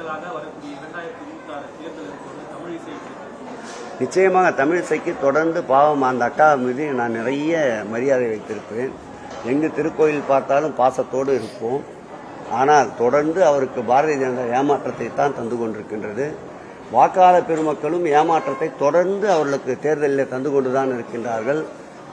தேர்தலாக வரக்கூடிய இரண்டாயிரத்தி இருபத்தி ஆறு தேர்தலுக்கு தமிழ் இசைக்கு நிச்சயமாக தமிழிசைக்கு தொடர்ந்து பாவம் அந்த அக்கா மீது நான் நிறைய மரியாதை வைத்திருப்பேன். எங்கு திருக்கோயில் பார்த்தாலும் பாசத்தோடு இருப்போம். ஆனால் தொடர்ந்து அவருக்கு பாரதிய ஜனதா ஏமாற்றத்தை தான் தந்து கொண்டிருக்கின்றது. வாக்காளர் பெருமக்களும் ஏமாற்றத்தை தொடர்ந்து அவர்களுக்கு தேர்தலில் தந்து கொண்டுதான் இருக்கின்றார்கள்.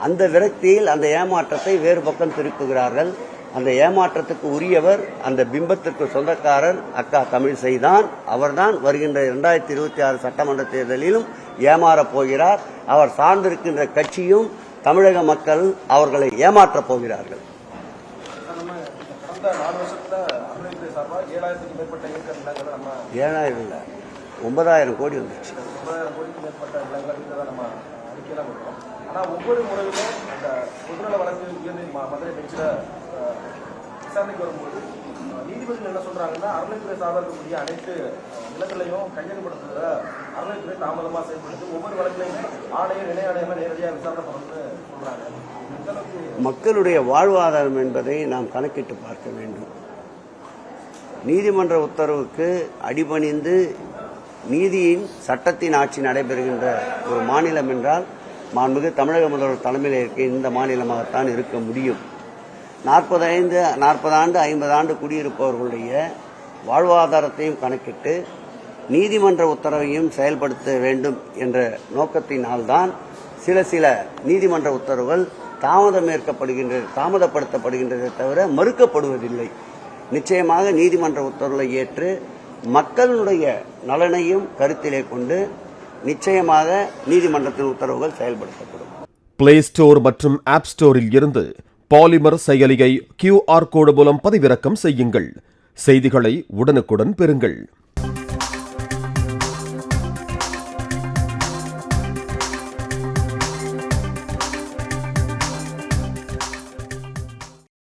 அந்த விரக்தியில் அந்த ஏமாற்றத்தை வேறு பக்கம் திருப்புகிறார்கள். அந்த ஏமாற்றத்துக்கு உரியவர் அந்த பிம்பத்திற்கு சொந்தக்காரர் அக்கா தமிழிசை தான். அவர்தான் வருகின்ற இரண்டாயிரத்தி இருபத்தி ஆறு சட்டமன்ற தேர்தலிலும் ஏமாறப் போகிறார். அவர் சார்ந்திருக்கின்ற கட்சியும் தமிழக மக்கள் அவர்களை ஏமாற்றப் போகிறார்கள். ஏழாயிரம் இல்லை ஒன்பதாயிரம் கோடி வந்துச்சு. ஆனால் ஒவ்வொரு முறையுமே அந்த பொதுநல வழக்கு உயர்நீதி மதுரை பெஞ்சில் விசாரணைக்கு வரும்போது நீதிபதிகள் என்ன சொல்கிறாங்கன்னா அறநிலைத்துறை சார்பாக இருக்கக்கூடிய அனைத்து நிலங்களையும் கையகப்படுத்துகிற அறநிலைத்துறை தாமதமாக செயல்படுது ஒவ்வொரு வழக்கிலையுமே ஆணையம் இணை ஆணையமா நேரடியாக விசாரணை பண்ணணும்னு சொல்கிறாங்க மக்களுடைய வாழ்வாதாரம் என்பதை நாம் கணக்கிட்டு பார்க்க வேண்டும். நீதிமன்ற உத்தரவுக்கு அடிபணிந்து நீதியின் சட்டத்தின் ஆட்சி நடைபெறுகின்ற ஒரு மாநிலம் என்றால் மாண்புமிகு தமிழக முதல்வர் தலைமையில் இருக்க இந்த மாநிலமாகத்தான் இருக்க முடியும். நாற்பது ஐந்து நாற்பது ஆண்டு ஐம்பது ஆண்டு குடியிருப்பவர்களுடைய வாழ்வாதாரத்தையும் கணக்கிட்டு நீதிமன்ற உத்தரவையும் செயல்படுத்த வேண்டும் என்ற நோக்கத்தினால்தான் சில சில நீதிமன்ற உத்தரவுகள் தாமதம் ஏற்கப்படுகின்றது தாமதப்படுத்தப்படுகின்றதை தவிர மறுக்கப்படுவதில்லை. நிச்சயமாக நீதிமன்ற உத்தரவுகளை ஏற்று மக்களுடைய நலனையும் கருத்திலே கொண்டு நிச்சயமாக நீதிமன்றத்தின் உத்தரவுகள் செயல்படுத்தப்படும். பிளே ஸ்டோர் மற்றும் ஆப் ஸ்டோரில் இருந்து பாலிமர் செயலியை கியூஆர் கோடு மூலம் பதிவிறக்கம் செய்யுங்கள். செய்திகளை உடனுக்குடன் பெறுங்கள்.